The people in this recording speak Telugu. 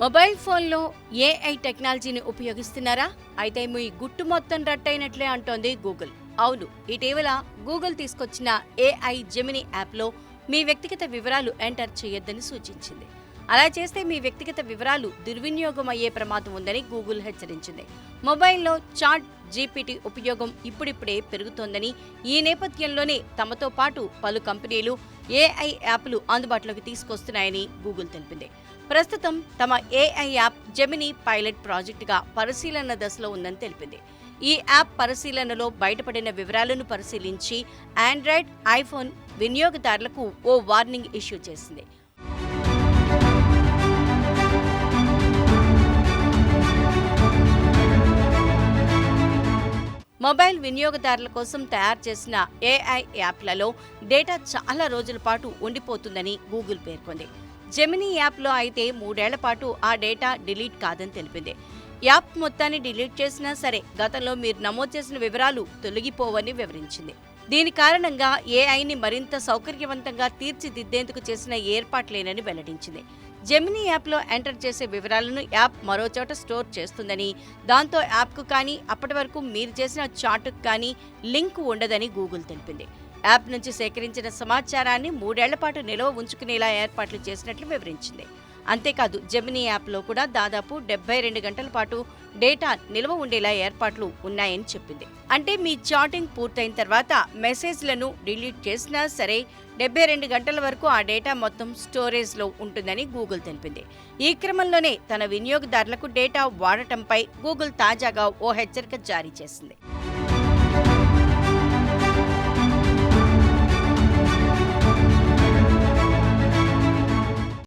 మొబైల్ ఫోన్లో ఏఐ టెక్నాలజీని ఉపయోగిస్తున్నారా? అయితే మీ గుట్టు మొత్తం రట్టయినట్లే అంటోంది గూగుల్. అవును ఇటీవల గూగుల్ తీసుకొచ్చిన ఏఐ జెమిని యాప్లో మీ వ్యక్తిగత వివరాలు ఎంటర్ చేయొద్దని సూచించింది. అలా చేస్తే మీ వ్యక్తిగత వివరాలు దుర్వినియోగం అయ్యే ప్రమాదం ఉందని గూగుల్ హెచ్చరించింది. మొబైల్లో చాట్ జీపీటీ ఉపయోగం ఇప్పుడిప్పుడే పెరుగుతోందని ఈ నేపథ్యంలోనే తమతో పాటు పలు కంపెనీలు ఏఐ యాప్లు అందుబాటులోకి తీసుకొస్తున్నాయని గూగుల్ తెలిపింది. ప్రస్తుతం తమ ఏఐ యాప్ జెమిని పైలట్ ప్రాజెక్టుగా పరిశీలన దశలో ఉందని తెలిపింది. ఈ యాప్ పరిశీలనలో బయటపడిన వివరాలను పరిశీలించి ఆండ్రాయిడ్ ఐఫోన్ వినియోగదారులకు ఓ వార్నింగ్ ఇష్యూ చేసింది. మొబైల్ వినియోగదారుల కోసం తయారు చేసిన ఏఐ యాప్లలో డేటా చాలా రోజుల పాటు ఉండిపోతుందని గూగుల్ పేర్కొంది. జెమినీ యాప్లో అయితే మూడేళ్ళ పాటు ఆ డేటా డిలీట్ కాదని తెలిపింది. యాప్ మొత్తాన్ని డిలీట్ చేసినా సరే గతంలో మీరు నమోదు చేసిన వివరాలు తొలగిపోవని వివరించింది. దీని కారణంగా ఏఐని మరింత సౌకర్యవంతంగా తీర్చిదిద్దేందుకు చేసిన ఏర్పాట్లేనని వెల్లడించింది. జెమినీ యాప్లో ఎంటర్ చేసే వివరాలను యాప్ మరోచోట స్టోర్ చేస్తుందని దాంతో యాప్కు కానీ అప్పటి వరకు మీరు చేసిన చాటుకు కానీ లింక్ ఉండదని గూగుల్ తెలిపింది. యాప్ నుంచి సేకరించిన సమాచారాన్ని మూడేళ్ళ పాటు నిల్వ ఉంచుకునేలా ఏర్పాట్లు చేసినట్లు వివరించింది. అంతేకాదు జెమినీ యాప్లో కూడా దాదాపు డెబ్బై రెండు గంటల పాటు డేటా నిల్వ ఉండేలా ఏర్పాట్లు ఉన్నాయని చెప్పింది. అంటే మీ చాటింగ్ పూర్తయిన తర్వాత మెసేజ్లను డిలీట్ చేసినా సరే డెబ్బై రెండు గంటల వరకు ఆ డేటా మొత్తం స్టోరేజ్లో ఉంటుందని గూగుల్ తెలిపింది. ఈ క్రమంలోనే తన వినియోగదారులకు డేటా వాడటంపై గూగుల్ తాజాగా ఓ హెచ్చరిక జారీ చేసింది.